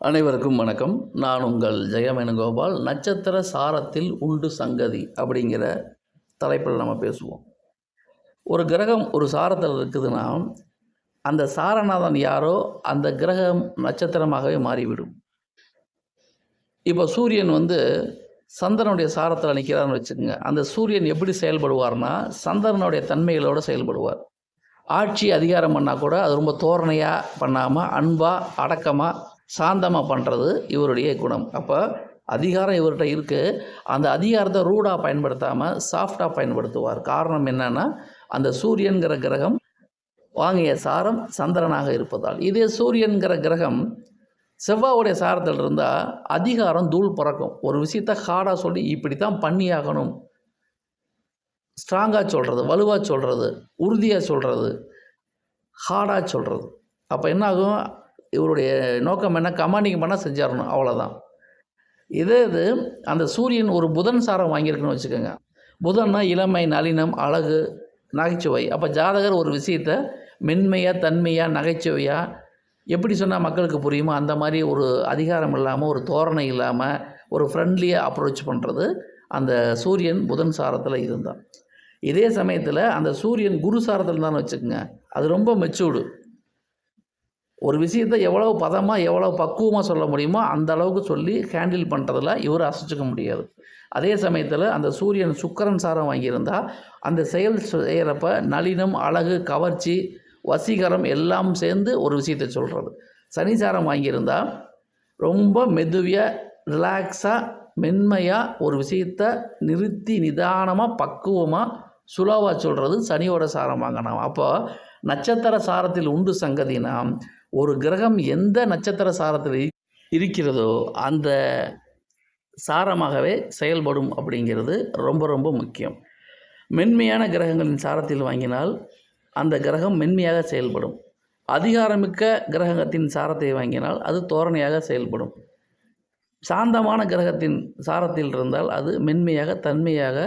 அனைவருக்கும் வணக்கம். நான் உங்கள் ஜெயமேனுகோபால். நட்சத்திர சாரத்தில் உண்டு சங்கதி அப்படிங்கிற தலைப்பில் நம்ம பேசுவோம். ஒரு கிரகம் ஒரு சாரத்தில் இருக்குதுன்னா அந்த சாரநாதன் யாரோ அந்த கிரகம் நட்சத்திரமாகவே மாறிவிடும். இப்போ சூரியன் வந்து சந்திரனுடைய சாரத்தில் நிற்கிறான்னு வச்சுக்கோங்க. அந்த சூரியன் எப்படி செயல்படுவார்னா சந்திரனுடைய தன்மைகளோடு செயல்படுவார். ஆட்சி அதிகாரம் பண்ணால் கூட அது ரொம்ப தோரணையாக பண்ணாமல் அன்பாக அடக்கமாக சாந்தமாக பண்ணுறது இவருடைய குணம். அப்போ அதிகாரம் இவர்கிட்ட இருக்குது அந்த அதிகாரத்தை ரூடாக பயன்படுத்தாமல் சாஃப்டாக பயன்படுத்துவார். காரணம் என்னென்னா அந்த சூரியன்கிற கிரகம் வாங்கிய சாரம் சந்திரனாக இருப்பதால். இதே சூரியன்கிற கிரகம் செவ்வாவுடைய சாரத்தில் இருந்தால் அதிகாரம் தூள் பிறக்கும். ஒரு விஷயத்த ஹார்டாக சொல்லி இப்படி தான் பண்ணியாகணும். ஸ்ட்ராங்காக சொல்கிறது வலுவாக சொல்கிறது உறுதியாக சொல்கிறது ஹார்டாக சொல்கிறது அப்போ என்னாகும்? இவருடைய நோக்கம் என்ன? கமாண்டிங் பண்ணால் செஞ்சிடணும். அவ்வளோதான் இதே இது அந்த சூரியன் ஒரு புதன் சாரம் வாங்கியிருக்குன்னு வச்சுக்கோங்க. புதன்னா இளமை நளினம் அழகு நகைச்சுவை. அப்போ ஜாதகர் ஒரு விஷயத்த மென்மையாக தன்மையாக நகைச்சுவையாக எப்படி சொன்னால் மக்களுக்கு புரியுமோ அந்த மாதிரி ஒரு அதிகாரம் இல்லாமல் ஒரு தோரணை இல்லாமல் ஒரு ஃப்ரெண்ட்லியாக அப்ரோச் பண்ணுறது அந்த சூரியன் புதன் சாரத்தில் இருந்தான். இதே சமயத்தில் அந்த சூரியன் குரு சாரத்தில் தான் வச்சுக்கோங்க. அது ரொம்ப மெச்சூர்டு ஒரு விஷயத்தை எவ்வளோ பதமாக எவ்வளோ பக்குவமாக சொல்ல முடியுமோ அந்த அளவுக்கு சொல்லி ஹேண்டில் பண்ணுறதுல இவர் அசைச்சிக்க முடியாது. அதே சமயத்தில் அந்த சூரியன் சுக்கரன் சாரம் வாங்கியிருந்தால் அந்த செயல் செய்கிறப்ப நளினம் அழகு கவர்ச்சி வசீகரம் எல்லாம் சேர்ந்து ஒரு விஷயத்தை சொல்கிறது சனி சாரம் வாங்கியிருந்தால் ரொம்ப மெதுவியாக ரிலாக்ஸாக மென்மையாக ஒரு விஷயத்தை நிறுத்தி நிதானமாக பக்குவமாக சுலவாக சொல்கிறது சனியோட சாரம் வாங்கினோம். அப்போ நட்சத்திர சாரத்தில் உண்டு சங்கதினா ஒரு கிரகம் எந்த நட்சத்திர சாரத்தில் இருக்கிறதோ அந்த சாரமாகவே செயல்படும் அப்படிங்கிறது ரொம்ப ரொம்ப முக்கியம். மென்மையான கிரகங்களின் சாரத்தில் வாங்கினால் அந்த கிரகம் மென்மையாக செயல்படும். அதிகாரமிக்க கிரகத்தின் சாரத்தை வாங்கினால் அது தோரணையாக செயல்படும். சாந்தமான கிரகத்தின் சாரத்தில் இருந்தால் அது மென்மையாக தன்மையாக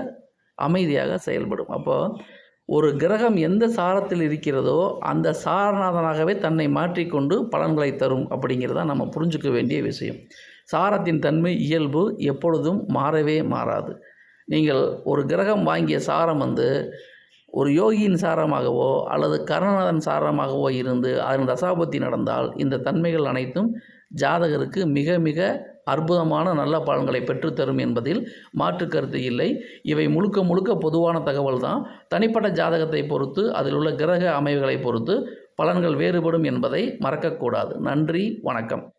அமைதியாக செயல்படும். அப்போது ஒரு கிரகம் எந்த சாரத்தில் இருக்கிறதோ அந்த சாரநாதனாகவே தன்னை மாற்றிக்கொண்டு பலன்களை தரும் அப்படிங்கிறத நம்ம புரிஞ்சுக்க வேண்டிய விஷயம். சாரத்தின் தன்மை இயல்பு எப்பொழுதும் மாறவே மாறாது. நீங்கள் ஒரு கிரகம் வாங்கிய சாரம் வந்து ஒரு யோகியின் சாரமாகவோ அல்லது கருணநாதன் சாரமாகவோ இருந்து அதன் தசாபத்தி நடந்தால் இந்த தன்மைகள் அனைத்தும் ஜாதகருக்கு மிக மிக அற்புதமான நல்ல பலன்களை பெற்றுத்தரும் என்பதில் மாற்று கருத்து இல்லை. இவை முழுக்க முழுக்க பொதுவான தகவல் தான். தனிப்பட்ட ஜாதகத்தை பொறுத்து அதில் உள்ள கிரக அமைவுகளை பொறுத்து பலன்கள் வேறுபடும் என்பதை மறக்கக்கூடாது. நன்றி வணக்கம்.